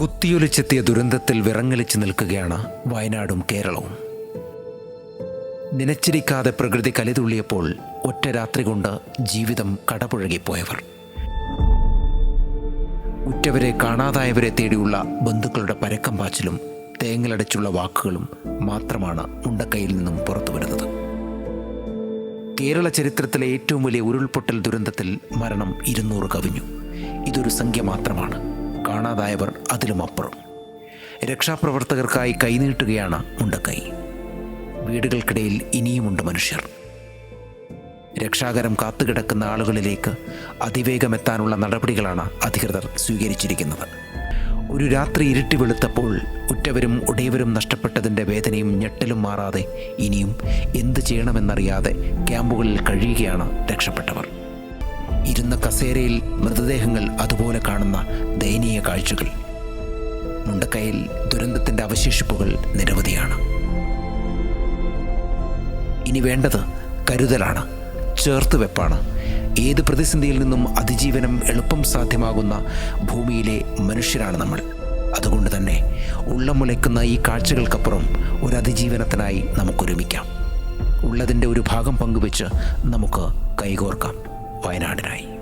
കുത്തിയൊലിച്ചെത്തിയ ദുരന്തത്തിൽ വിറങ്ങലിച്ച് നിൽക്കുകയാണ് വയനാടും കേരളവും. നനച്ചിരിക്കാതെ പ്രകൃതി കലിതുള്ളിയപ്പോൾ ഒറ്റ രാത്രി കൊണ്ട് ജീവിതം കടപുഴകിപ്പോയവർ. ഉറ്റവരെ കാണാതായവരെ തേടിയുള്ള ബന്ധുക്കളുടെ പരക്കം പാച്ചിലും തേങ്ങലടച്ചുള്ള വാക്കുകളും മാത്രമാണ് മുണ്ടക്കയിൽ നിന്നും പുറത്തു വരുന്നത്. കേരള ചരിത്രത്തിലെ ഏറ്റവും വലിയ ഉരുൾപൊട്ടൽ ദുരന്തത്തിൽ മരണം ഇരുന്നൂറ് കവിഞ്ഞു. ഇതൊരു സംഖ്യ മാത്രമാണ്. കാണാതായവർ അതിലും അപ്പുറം. രക്ഷാപ്രവർത്തകർക്കായി കൈനീട്ടുകയാണ് മുണ്ടക്കൈ. വീടുകൾക്കിടയിൽ ഇനിയുമുണ്ട് മനുഷ്യർ. രക്ഷാകരം കാത്തുകിടക്കുന്ന ആളുകളിലേക്ക് അതിവേഗം എത്താനുള്ള നടപടികളാണ് അധികൃതർ സ്വീകരിച്ചിരിക്കുന്നത്. ഒരു രാത്രി ഇരുട്ടി വെളുത്തപ്പോൾ ഉറ്റവരും ഉടയവരും നഷ്ടപ്പെട്ടതിന്റെ വേദനയും ഞെട്ടലും മാറാതെ ഇനിയും എന്ത് ചെയ്യണമെന്നറിയാതെ ക്യാമ്പുകളിൽ കഴിയുകയാണ് രക്ഷപ്പെട്ടവർ. ഇരുന്ന കസേരയിൽ മൃതദേഹങ്ങൾ അതുപോലെ കാണുന്ന ദയനീയ കാഴ്ചകൾ. മുണ്ടക്കയിൽ ദുരന്തത്തിന്റെ അവശേഷിപ്പുകൾ നിരവധിയാണ്. ഇനി വേണ്ടത് കരുതലാണ് ചേർത്ത് വെപ്പാണ് ഏത് പ്രതിസന്ധിയിൽ നിന്നും അതിജീവനം എളുപ്പം സാധ്യമാകുന്ന ഭൂമിയിലെ മനുഷ്യരാണ് നമ്മൾ. അതുകൊണ്ട് തന്നെ ഉള്ളമുലയ്ക്കുന്ന ഈ കാഴ്ചകൾക്കപ്പുറം ഒരു അതിജീവനത്തിനായി നമുക്കൊരുമിക്കാം. ഉള്ളതിന്റെ ഒരു ഭാഗം പങ്കുവെച്ച് നമുക്ക് കൈകോർക്കാം. വയനാടിനായി.